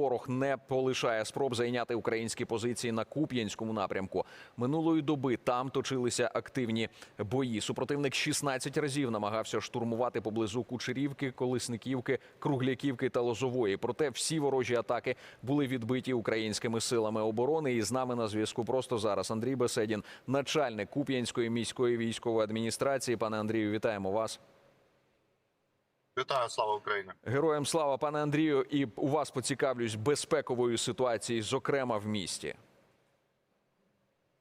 Ворог не полишає спроб зайняти українські позиції на Куп'янському напрямку. Минулої доби там точилися активні бої. Супротивник 16 разів намагався штурмувати поблизу Кучерівки, Колесниківки, Кругляківки та Лозової. Проте всі ворожі атаки були відбиті українськими силами оборони. І з нами на зв'язку просто зараз Андрій Беседін, начальник Куп'янської міської військової адміністрації. Пане Андрію, вітаємо вас. Вітаю, слава Україні! Героям слава, пане Андрію, і у вас поцікавлюсь безпековою ситуацією, зокрема в місті.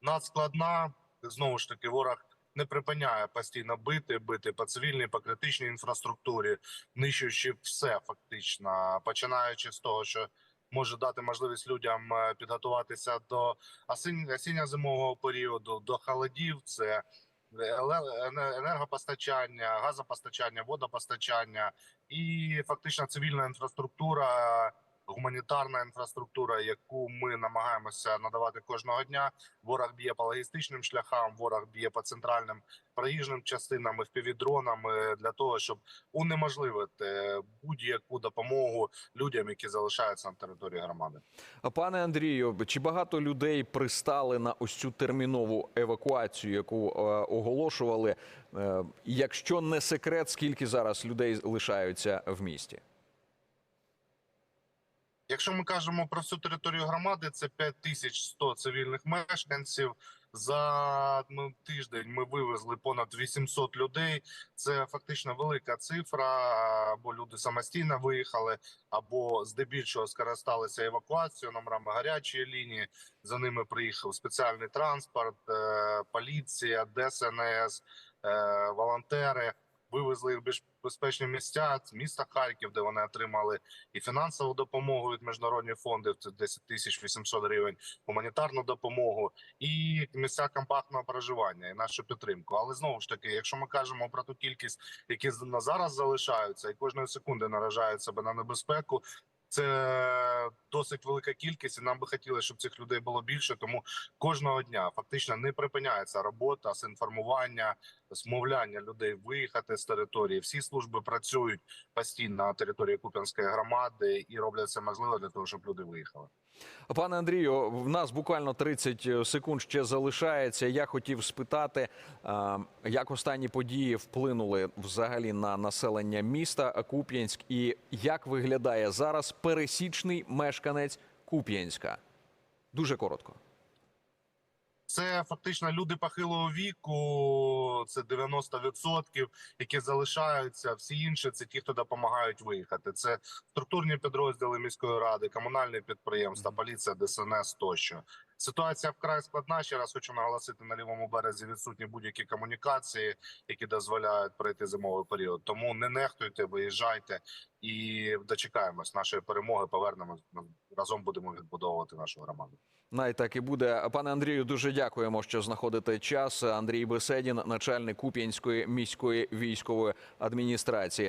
Надскладна знову ж таки, ворог не припиняє постійно бити, бити по цивільній, по критичній інфраструктурі, нищуючи все фактично, починаючи з того, що може дати можливість людям е, підготуватися до осінь- осінньо-зимового періоду, до холодів. Це енергопостачання, газопостачання, водопостачання і фактично цивільна інфраструктура, гуманітарна інфраструктура, яку ми намагаємося надавати кожного дня. Ворог б'є по логістичним шляхам, ворог б'є по центральним проїжджим частинам, впівдронами для того, щоб унеможливити будь-яку допомогу людям, які залишаються на території громади. Пане Андрію, чи багато людей пристали на ось цю термінову евакуацію, яку е, оголошували? Е, якщо не секрет, скільки зараз людей лишаються в місті? Якщо ми кажемо про всю територію громади, це 5100 цивільних мешканців. За ну, тиждень ми вивезли понад 800 людей. Це фактично велика цифра. Або люди самостійно виїхали, або здебільшого скористалися евакуацією номерами гарячої лінії. За ними приїхав спеціальний транспорт, е, поліція, ДСНС, е, волонтери. Вивезли їх в більш безпечні місця міста Харків, де вони отримали і фінансову допомогу від міжнародних фондів. Це 10 тисяч 800 гривень, гуманітарну допомогу і місця компактного проживання і нашу підтримку. Але знову ж таки, якщо ми кажемо про ту кількість, які на зараз залишаються, і кожної секунди наражають себе на небезпеку. Це досить велика кількість, і нам би хотілося, щоб цих людей було більше. Тому кожного дня фактично не припиняється робота з інформування, змовляння людей виїхати з території. Всі служби працюють постійно на території Куп'янської громади і роблять все можливе для того, щоб люди виїхали. Пане Андрію, в нас буквально 30 секунд ще залишається. Я хотів спитати, е, як останні події вплинули взагалі на населення міста Куп'янськ, і як виглядає зараз пересічний мешканець Куп'янська? Дуже коротко. Це фактично люди похилого віку, це 90%, які залишаються. Всі інші це ті, хто допомагають виїхати. Це структурні підрозділи міської ради, комунальні підприємства, поліція, ДСНС тощо. Ситуація вкрай складна. Ще раз хочу наголосити на лівому березі відсутні будь-які комунікації, які дозволяють пройти зимовий період. Тому не нехтуйте, виїжджайте і дочекаємось нашої перемоги. Повернемось разом. Будемо відбудовувати нашу громаду. Най так і буде. Пане Андрію, дуже дякуємо, що знаходите час. Андрій Беседін, начальник Куп'янської міської військової адміністрації.